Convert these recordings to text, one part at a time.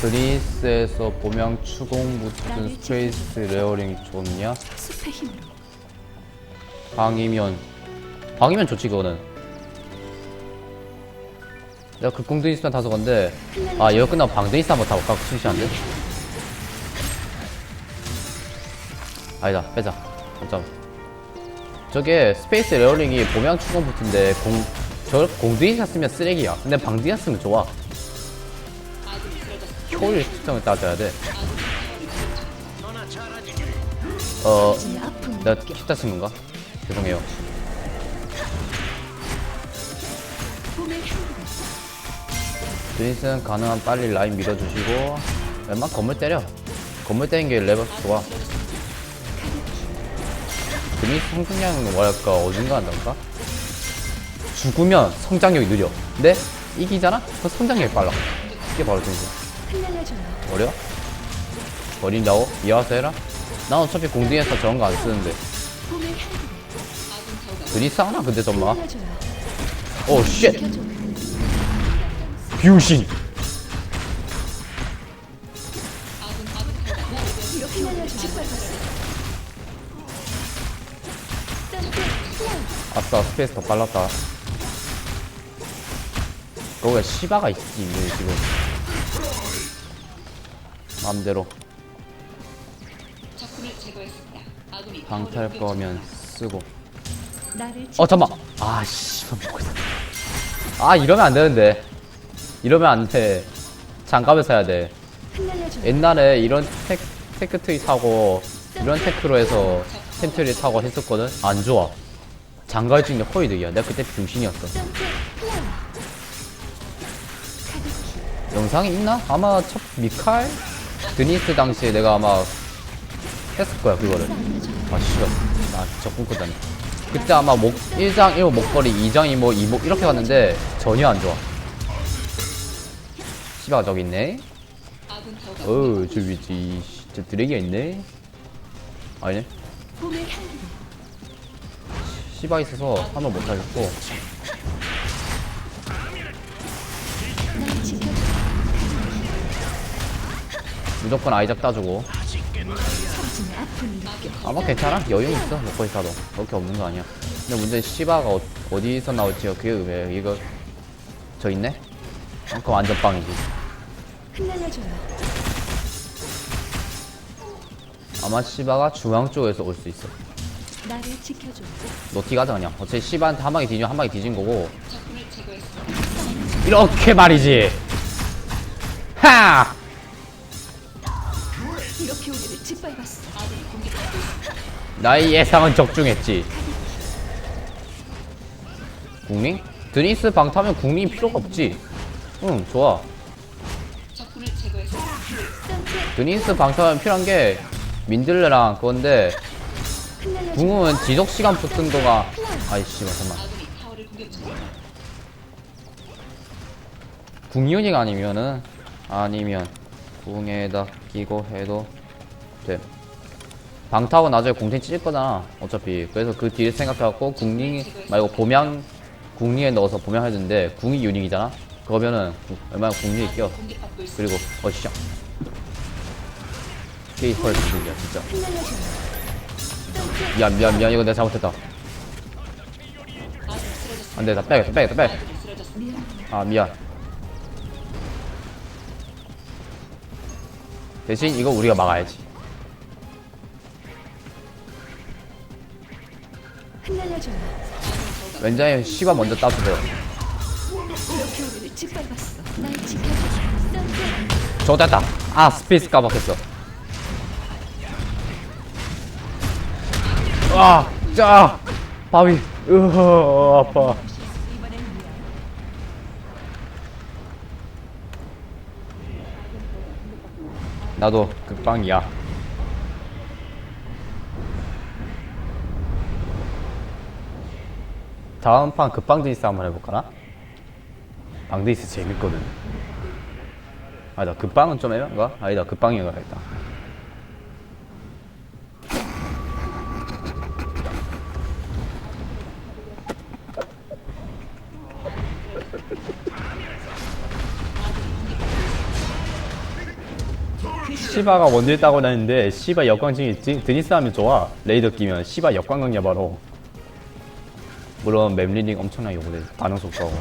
드니스에서 보명 추공 붙은 스페이스 레어링 좋냐? 숲의 힘으로. 방이면. 방이면 좋지 그거는. 내가 극공 드니스만 타서 건데. 아 이거 끝나고 방 드니스 한번 타볼까? 심시한데? 아니다 빼자. 잠깐 저게 스페이스 레어링이 보명 추공 붙은데 공, 저 공드니스 쓰면 쓰레기야. 근데 방 드니스 쓰면 좋아 효율 측정을 따져야 돼 어, 내가 키타 쓴 건가? 죄송해요. 드니스는 가능한 빨리 라인 밀어주시고, 웬만 건물 때려. 건물 때리는 게 레벨 좋아. 드니스 성장량 뭐랄까, 한달까? 죽으면 성장력이 느려. 근데 이기잖아? 그 성장력이 빨라. 이게 바로 드니스. 어려? 버린다고? 이와서 해라? 난 어차피 공중에서 저런 거 안 쓰는데. 드니스 하나 근데 정말. 오, 쉣! 플라워 아싸 스페이스 더 빨랐다 거기에 시바가 있지 지금 맘대로. 방탈 거면 쓰고. 나를 어 잠만. 아씨 아 이러면 안 되는데. 이러면 안돼. 장갑을 사야 돼. 옛날에 이런 테, 테크 트리 타고 이런 테크로 해서 텐트리 타고 했었거든? 안 좋아. 장갑 찍는 허이득이야. 내가 그때 가득히. 영상이 있나? 아마 첫 미칼? 드니스 당시에 내가 아마 했을 거야 그거를. 아 싫어. 나 진짜 꿈꾸다니. 그때 아마 목 1장 1목 목걸이 2장 2목 2목 이렇게 갔는데 전혀 안 좋아. 시바가 저기 있네. 어우 저 위지 저 드래기가 있네. 아니네. 시바 있어서 한번 못하겠고 무조건 아이작 따주고. 아마 괜찮아. 여유 있어 먹고 있어도. 그렇게 없는 거 아니야. 근데 문제는 시바가 어, 어디서 나올지요 그게 왜 이거 저 있네? 어, 그거 완전 빵이지. 아마 시바가 중앙 쪽에서 올 수 있어. 노티 가자 그냥. 어차피 시바한테 한 방에 뒤지면 한 방에 뒤진 거고. 이렇게 말이지. 하 나의 예상은 적중했지. 국민? 드니스 방 타면 국민 필요가 없지. 응 좋아. 드니스 방 타면 필요한 게 민들레랑 그건데 궁은 지속 시간 붙은 거가 아이씨 잠깐만. 궁유닝 아니면은 아니면 궁에다 끼고 해도 돼 방 타고 나중에 공탱 찢을 거잖아 어차피. 그래서 그 뒤를 생각해갖고 궁링 말고 보명 궁링에 넣어서 보명 해주는데 궁이 유닝이잖아? 그러면은 얼마나 궁링이 껴 그리고 어시장 게이펄 기분이야 진짜. 미안 미안 미안. 이거 내가 잘못했다. 안돼 나 빼야겠다 빼야겠다 빼 미안 아 미안. 대신 이거 우리가 막아야지 왠장님 시바 먼저 따주세요. 이렇게 우리를 짓밟았어 날 지켜줘 점프 저 됐다. 아 스페이스 까먹었어. 아 짜 바위. 으허 아파. 나도 극방이야 다음 판 극방드이스 한번 해볼까나? 방드이스 재밌거든 아니다 급방은 좀 애매한가? 아니다 급방이 가야겠다 시바가 원딜 따고 다니는데 시바 역광징이 있지? 드니스 하면 좋아 레이더 끼면 시바 역광강이야 바로 물론 맵 리딩 엄청나게 오래 반응 속도하고.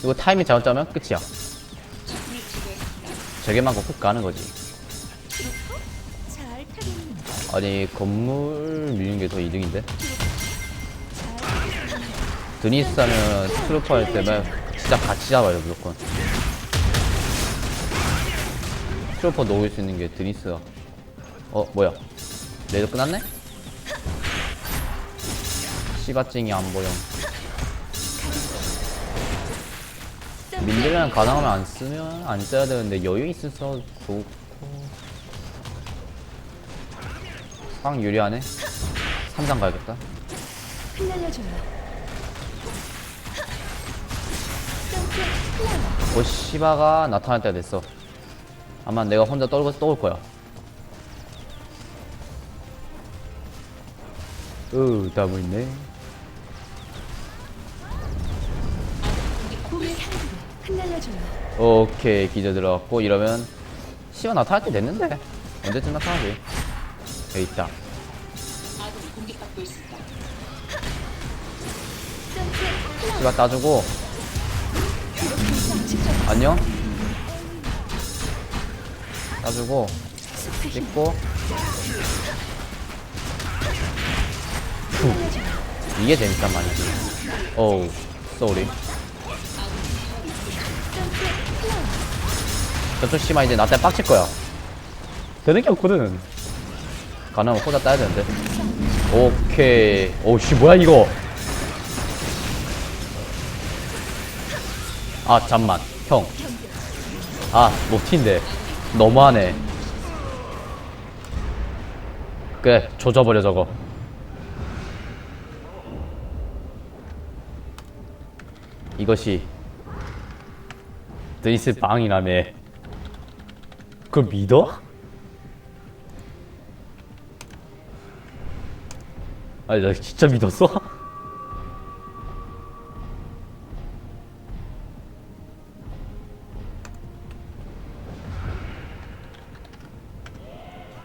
이거 타이밍 잘못 짜면 끝이야. 저게만 꼭끝 가는 거지. 아니 건물 미는 게더 이득인데? 드니스 하면 트루퍼 할 때면 진짜 같이 잡아요 무조건. 트루퍼 녹일 수 있는 게 드니스야 어 뭐야? 레이더 끝났네? 씨바찡이 안 보여. 민들이랑 가능하면 안 쓰면 안 써야 되는데 여유 있어서 좋고. 상황 유리하네. 3장 가야겠다. 오 시바가 나타날 때가 됐어. 아마 내가 혼자 떨고 떠올 거야. 으다 보이네 오케이 기저 들어갔고 이러면 시바 나타날 때 됐는데. 언제쯤 나타나지? 여기 있다. 시바 따주고. 안녕? 따주고. 찍고. 이게 재밌단 말이지. 어우 쏘리 저쪽 씨마 이제 나한테 빡칠 거야. 되는 게 없거든. 가능하면 호자 따야 되는데. 오케이. 오씨 뭐야 이거. 아 잠만 형. 아 노티인데 너무하네. 그래 조져버려 저거. 이것이 드니스 빵이라며. 그걸 믿어? 아니 나 진짜 믿었어?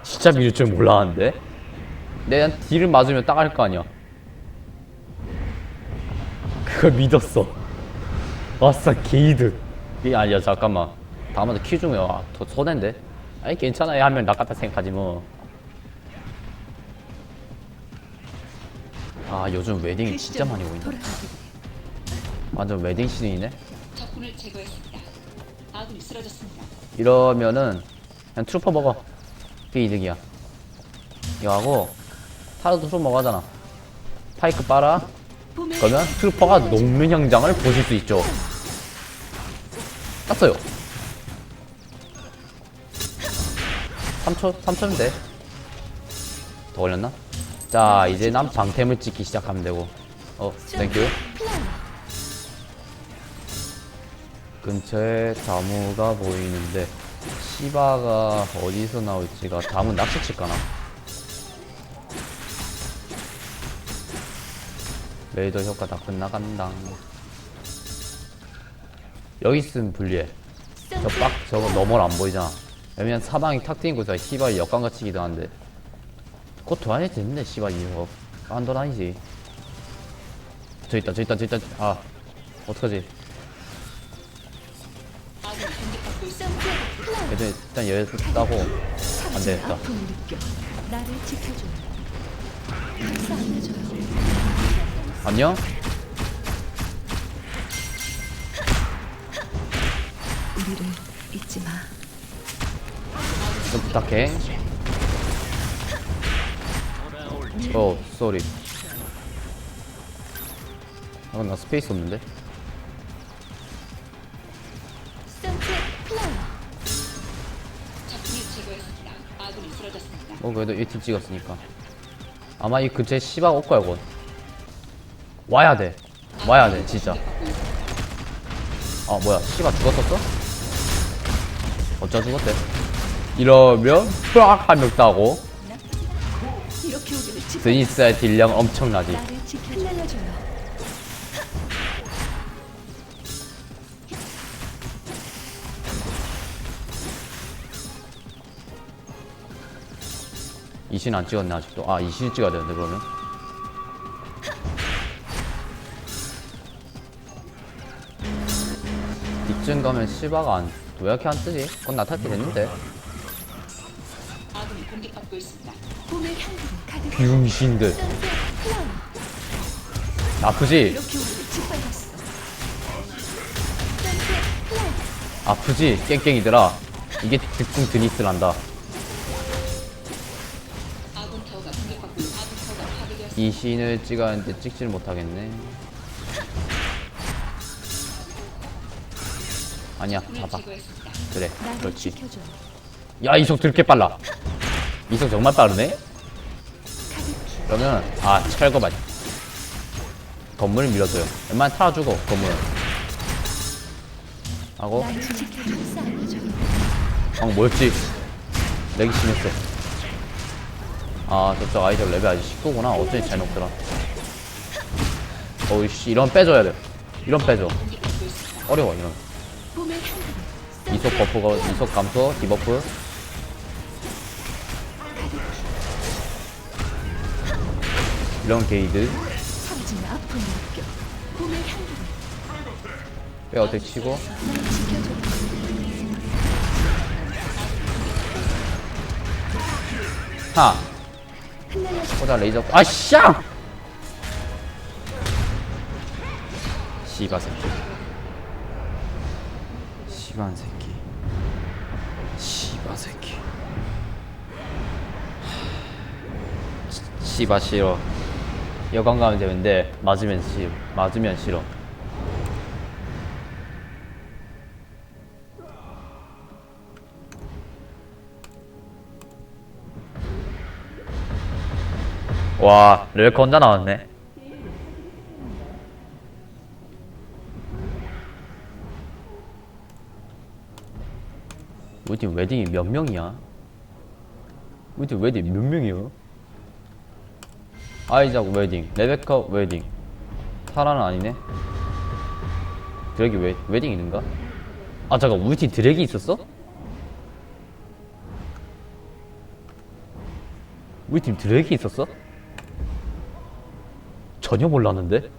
진짜 믿을 줄 몰랐는데? 내가 딜을 맞으면 딱할거 아니야 그걸 믿었어 아싸 게이드 이 아니야 잠깐만 다음부터 키 중에 와, 더 손해인데? 아니 괜찮아요 하면 낚았다 생각하지 뭐. 아 요즘 웨딩이 진짜 많이 보인다. 돌아가기. 완전 웨딩 시즌이네? 적군을 제거했습니다. 아군이 쓰러졌습니다. 이러면은 그냥 트루퍼 먹어. 그게 이득이야. 이거 하고 타로도 트루퍼 먹어 하잖아. 파이크 빨아. 그러면 트루퍼가 녹는 현장을 보실 수 있죠. 땄어요 3초? 3초면 돼. 더 걸렸나? 자, 이제 난 방템을 찍기 시작하면 되고. 어, 땡큐. 근처에 다무가 보이는데, 시바가 어디서 나올지가, 다무 낚시 칠까나? 레이더 효과 다 끝나간다. 여기 있으면 불리해. 저 빡, 저거 너머를 안 보이잖아. 왜냐면 사방이 탁 트인 곳에 시바이 역광 갇히기도 하는데. 곧 도안이 됐는데, 시바이 이거. 딴돈 아니지. 저 있다, 저 있다, 저 있다. 아, 어떡하지? 플라워. 일단, 여기서 따고, 안 되겠다. 안녕? 우리를 잊지 마. 좀 부탁해. 어, 쏘리. 아, 나 스페이스 없는데? 뭐 그래도 1팀 찍었으니까 아마 이 근처에 씨바가 올 거야 곧 와야 돼 와야 돼 진짜 아 뭐야 씨바 죽었었어? 어쩌 죽었대 이러면 프락 한명 따고. 드니스의 딜량 엄청나지. 이신 안 찍었네 아직도 아 이신 찍어야 되는데 그러면 이쯤 가면 시바가 안, 왜 이렇게 안 뜨지? 그건 나탈 때 됐는데 플라워 아프지? 아프지? 깽깽이들아. 이게 득궁 드니스란다. 파괴되었습니다. 이 신을 찍었는데 찍질 못하겠네. 아니야 제거했습니다. 그래 그렇지. 야 이속 드럽게 빨라. 이속 정말 빠르네 그러면 아 철거 맞 건물 밀어줘요. 웬만하면 타주고 건물. 하고. 방 뭐였지? 내기 심했어. 아 저쪽 아이들 레벨 아직 19구나. 어쩐지 잘 높더라 어이씨 이런 빼줘야 돼. 이런 빼줘. 어려워 이런. 이속 버프가 이속 감소 디버프 이런 게이드 빼 어떻게 치고? 하. 보자 레이저. 아씨앙 씨바 새끼. 씨발 새끼. 씨바 새끼. 하, 씨바 싫어 여관 가면 되는데 맞으면 싫어 맞으면 싫어 와 렐컨 혼자 나왔네 우리 팀 웨딩이 몇 명이야? 우리 팀 웨딩 몇 명이야? 아이작 웨딩, 레베카 웨딩 타라는 아니네 드래기 웨, 웨딩 있는가? 아 잠깐 우리 팀 드래기 있었어? 우리 팀 드래기 있었어? 전혀 몰랐는데?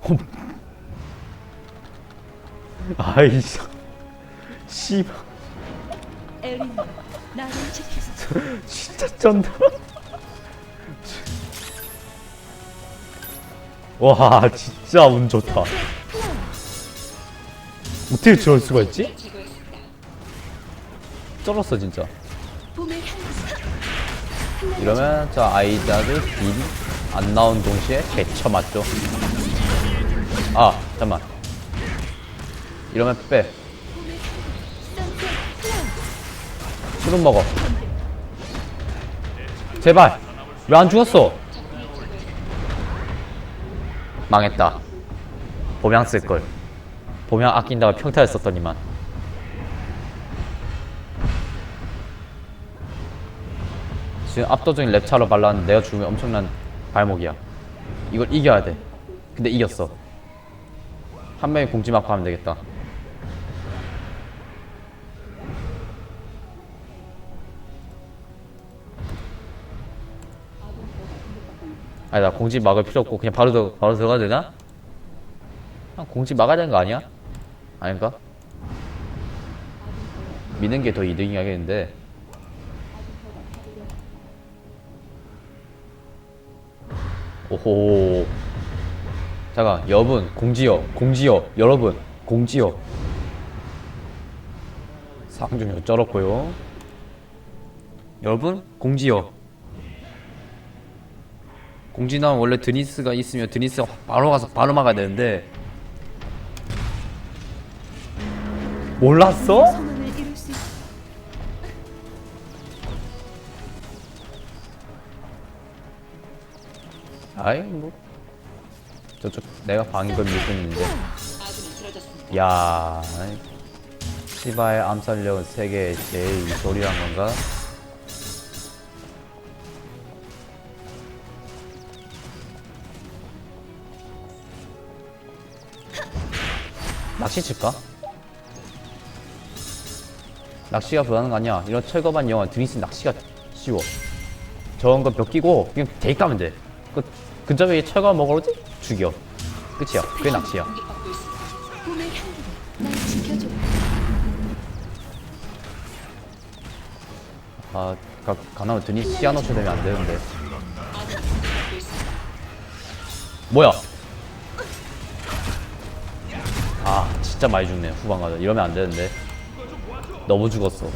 어. 아이씨 씨발 에린 나를 지켜줘 진짜 쩐다. 와 진짜 운 좋다. 어떻게 저럴 수가 있지? 쩔었어 진짜. 이러면 저 아이자드 딜안 나온 동시에 개쳐 맞죠? 아 잠만. 이러면 빼. 술은 먹어 제발. 왜 안 죽었어? 망했다. 범양 쓸걸. 범양 아낀다고 평타를 썼더니만. 지금 압도적인 랩차로 발랐는데 내가 죽으면 엄청난 발목이야. 이걸 이겨야 돼. 근데 이겼어. 한 명이 공지 맞고 하면 되겠다 아니 나 공지 막을 필요 없고 그냥 바로 들 바로 들어가야 되나? 공지 막아야 되는 거 아니야? 아닌가? 미는 게 더 이득이 하겠는데 오호 잠깐 여분 공지여 공지여 여러분 공지여 상중요 쩔었고요 여러분 공지여 공진하면 원래 드니스가 있으면 드니스가 바로 가서 바로 막아야 되는데 몰랐어? 아이 뭐 저쪽 내가 방금 쓰러졌습니다. 야 시바의 암살력은 세계 제일 소리란 건가? 낚시 칠까? 낚시가 불안한 거 아니야 이런 철거반 영화 드니스 낚시가 쉬워 저런 거 벽 끼고 그냥 대기 까면 돼 그, 근접에 철거반 먹으러? 죽여 끝이야 그게 낚시야. 아 가, 가나면 드니스 시아노초 되면 안 되는데. 뭐야 진짜 많이 죽네 후반 가자 이러면 안 되는데. 너무 죽었어.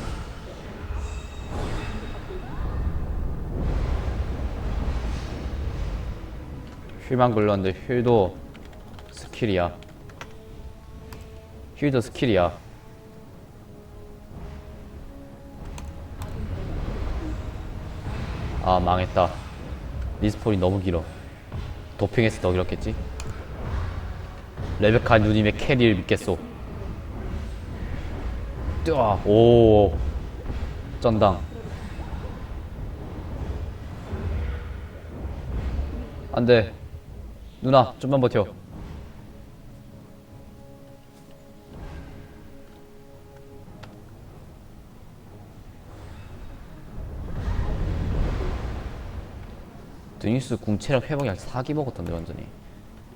휠만 굴렀는데 휠도 스킬이야. 휠도 스킬이야. 아 망했다. 리스폰이 너무 길어. 도핑해서 더 길었겠지? 레베카 누님의 캐리를 믿겠소. 뜨아, 오, 쩐당. 안 돼. 누나, 좀만 버텨. 드니스 궁 체력 회복이 한 4기 먹었던데 완전히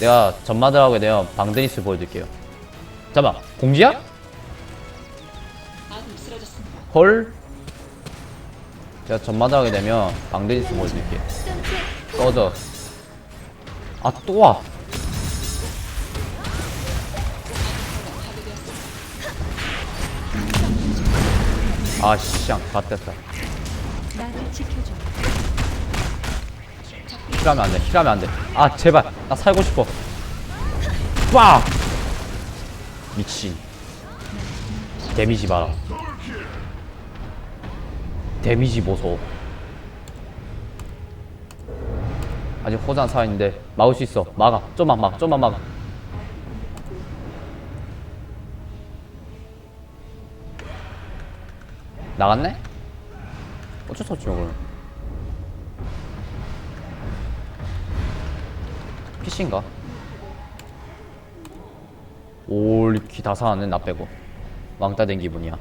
내가 전마들 하게 되면 방드니스 보여드릴게요. 잠깐만, 공지야? 헐? 제가 전마들 하게 되면 방드니스 보여드릴게요. 꺼져. 아, 또 와. 아, 씨앙, 다 뗐다. 나를 지켜줘. 힐하면 안 돼, 힐하면 안 돼. 아, 제발. 나 살고 싶어. 빡! 미친. 데미지 봐라. 데미지 보소. 아직 호장 살아있는데 막을 수 있어. 막아. 좀만 막, 좀만 막아. 나갔네? 어쩔 수 없지, 뭐, 그럼. PC인가? 올키 다 사왔네 나 빼고 왕따 된 기분이야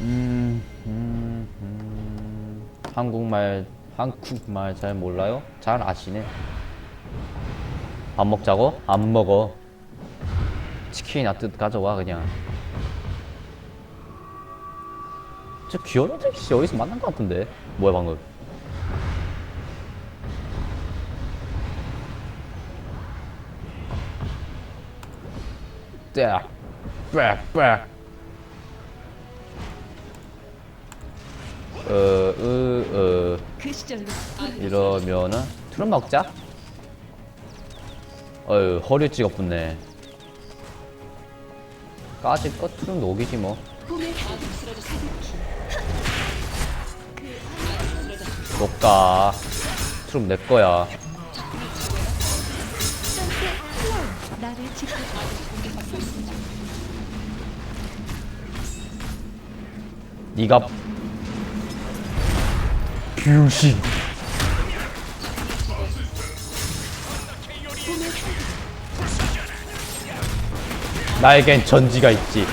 음, 음, 음. 한국말 한국말 잘 몰라요? 잘 아시네 밥 먹자고? 안 먹어. 치킨이나 뜯 가져와 그냥. 저 귀여운 애들 씨 어디서 만난 것 같은데? 뭐야 방금? 딱, 빡, 빡. 어, 으, 어. 이러면은 트름 먹자. 어휴 허리 찍어붙네. 까지 끝으로 녹이지 뭐. 녹가 트럼 내꺼야. 네가 뷰신. 나에겐 전지가 있지.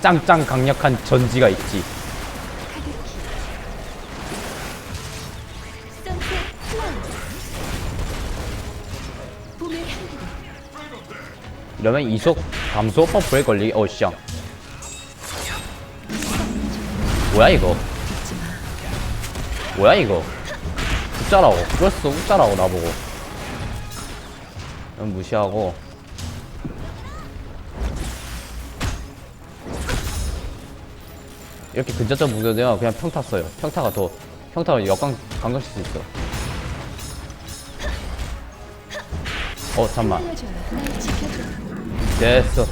짱짱 강력한 전지가 있지. 이러면 이속 감소 버프에 걸리기. 어 씨. 뭐야 이거? 뭐야 이거? 웃자라고. 그랬어 웃자라고 나보고. 무시하고. 이렇게 근접점 무너되면 그냥 평타 써요. 평타가 더 평타가 역광 강력실 수 있어. 어 잠만. 됐어.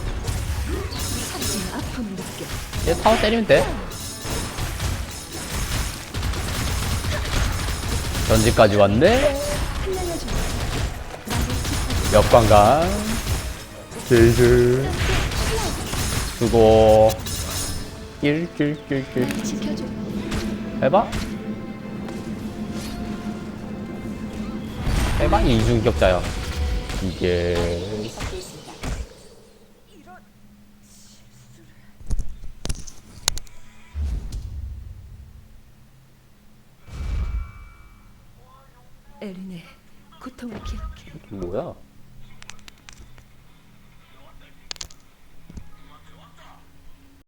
얘 타워 때리면 돼. 전지까지 왔네. 역광강. 제이드. 수고. 낄낄낄낄. 날 지켜줘. 해봐. 해봐 이중격자야. 이게. 에린의 고통을 기억해. 뭐야?